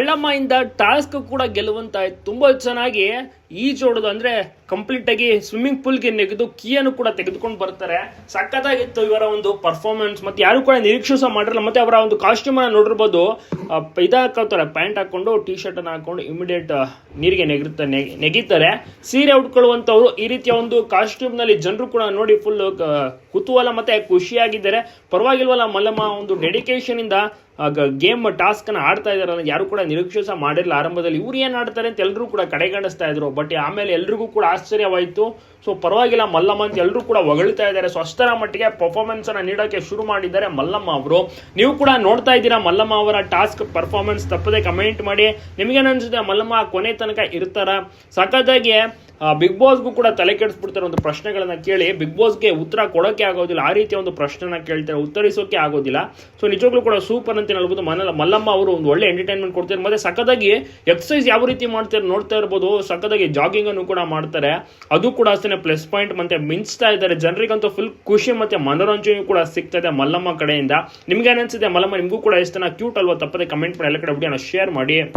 ಮಳ್ಳಮ್ಮ ಇಂದ ಟಾಸ್ಕ್ ಕೂಡ ಗೆಲ್ಲುವಂತಾಯ್ತು. ತುಂಬಾ ಚೆನ್ನಾಗಿ ಈಜೋಡೋದು ಅಂದ್ರೆ ಕಂಪ್ಲೀಟ್ ಆಗಿ ಸ್ವಿಮ್ಮಿಂಗ್ ಪೂಲ್ಗೆ ನೆಗೆದು ಕೀಯನ್ನು ಕೂಡ ತೆಗೆದುಕೊಂಡು ಬರ್ತಾರೆ. ಸಖತ್ತಾಗಿತ್ತು ಇವರ ಒಂದು ಪರ್ಫಾರ್ಮೆನ್ಸ್ ಮತ್ತೆ ಯಾರು ಕೂಡ ನಿರೀಕ್ಷಿಸ ಮಾಡಿರಲ್ಲ. ಮತ್ತೆ ಅವರ ಒಂದು ಕಾಸ್ಟ್ಯೂಮ್ ಅನ್ನ ನೋಡಿರ್ಬೋದು. ಇದ ಪ್ಯಾಂಟ್ ಹಾಕೊಂಡು ಟಿ ಶರ್ಟ್ ಅನ್ನ ಹಾಕೊಂಡು ಇಮಿಡಿಯೇಟ್ ನೀರಿಗೆ ನೆಗಿರ್ತಾರೆ ನೆಗೀತಾರೆ ಸೀರೆ ಉಟ್ಕೊಳ್ಳುವಂತವ್ರು ಈ ರೀತಿಯ ಒಂದು ಕಾಸ್ಟ್ಯೂಮ್ನಲ್ಲಿ ಜನರು ಕೂಡ ನೋಡಿ ಫುಲ್ ಕುತೂಹಲ ಮತ್ತೆ ಖುಷಿಯಾಗಿದ್ದಾರೆ. ಪರವಾಗಿಲ್ವಲ್ಲ ಮಲ್ಲಮ್ಮ, ಒಂದು ಡೆಡಿಕೇಶನ್ ಇಂದ ಗೇಮ್ ಟಾಸ್ಕ್ ಅನ್ನ ಆಡ್ತಾ ಅನ್ನೋದು ಯಾರು ಕೂಡ ನಿರೀಕ್ಷಿಸ ಮಾಡಿರಲಿಲ್ಲ. ಆರಂಭದಲ್ಲಿ ಇವ್ರು ಏನು ಆಡ್ತಾರೆ ಅಂತ ಎಲ್ಲರೂ ಕೂಡ ಕಡೆಗಣಿಸ್ತಾ ಇದ್ರು. ಬಟ್ ಆಮೇಲೆ ಎಲ್ರಿಗೂ ಕೂಡ ಆಶ್ಚರ್ಯವಾಯಿತು. ಸೊ ಪರವಾಗಿಲ್ಲ, ಮಲ್ಲಮ್ಮ ಅಂತ ಎಲ್ಲರೂ ಕೂಡ ಹೊಗಳ್ತಾ ಇದ್ದಾರೆ. ಸೊ ಅಷ್ಟರ ಮಟ್ಟಿಗೆ ಪರ್ಫಾರ್ಮೆನ್ಸ್ ಅನ್ನ ನೀಡೋಕೆ ಶುರು ಮಾಡಿದ್ದಾರೆ ಮಲ್ಲಮ್ಮ ಅವರು. ನೀವು ಕೂಡ ನೋಡ್ತಾ ಇದ್ದೀರಾ ಮಲ್ಲಮ್ಮ ಅವರ ಟಾಸ್ಕ್ ಪರ್ಫಾರ್ಮೆನ್ಸ್ ತಪ್ಪದೆ ಕಮೆಂಟ್ ಮಾಡಿ. ನಿಮಗೇನು ಅನ್ಸುತ್ತೆ ಮಲ್ಲಮ್ಮ, ಕೊನೆ ತನಕ ಇರ್ತಾರ? ಸಖತ್ತಾಗಿ ಬಿಗ್ ಬಾಸ್ಗೂ ಕೂಡ ತಲೆ ಕೆಡಿಸ್ಬಿಡ್ತಾರೆ ಒಂದು ಪ್ರಶ್ನೆಗಳನ್ನ ಕೇಳಿ. ಬಿಗ್ ಬಾಸ್ಗೆ ಉತ್ತರ ಕೊಡೋಕೆ ಆಗೋದಿಲ್ಲ. ಆ ರೀತಿಯ ಒಂದು ಪ್ರಶ್ನೆನ ಕೇಳ್ತಾರೆ. ಉತ್ತರಿಸೋಕೆ ಆಗೋದಿಲ್ಲ. ಸೊ ನಿಜವಾಗ್ಲೂ ಕೂಡ ಸೂಪರ್ ಅಂತ ಹೇಳ್ಬೋದು ಮಲ್ಲ ಮಲ್ಲಮ್ಮ ಅವರು ಒಂದು ಒಳ್ಳೆ ಎಂಟರ್ಟೈನ್ಮೆಂಟ್ ಕೊಡ್ತಾರೆ. ಮತ್ತೆ ಸಖತ್ತಾಗಿ ಎಕ್ಸಸೈಸ್ ಯಾವ ರೀತಿ ಮಾಡ್ತಾರೆ ನೋಡ್ತಾ ಇರ್ಬೋದು. ಸಖತ್ತಾಗಿ ಜಾಗಿಂಗ್ ಅನ್ನು ಕೂಡ ಮಾಡ್ತಾರೆ. ಅದು ಕೂಡ ಪ್ಲಸ್ ಪಾಯಿಂಟ್ ಮತ್ತೆ ಮಿಂಚ್ತಾ ಇದ್ದಾರೆ. ಜನರಿಗಂತೂ ಫುಲ್ ಖುಷಿ ಮತ್ತೆ ಮನೋರಂಜನೆ ಕೂಡ ಸಿಗ್ತಾ ಇದೆ ಮಲ್ಲಮ್ಮ ಕಡೆಯಿಂದ. ನಿಮ್ಗೆ ಅನ್ಸುತ್ತೆ ಮಲ್ಲಮ್ಮ? ನಿಮಗೂ ಕೂಡ ಎಷ್ಟು ಕ್ಯೂಟ್ ಅಲ್ವಾ? ತಪ್ಪದೆ ಕಮೆಂಟ್ ಮಾಡಿ, ಎಲ್ಲ ಕಡೆ ವಿಡಿಯೋನ ಶೇರ್ ಮಾಡಿ.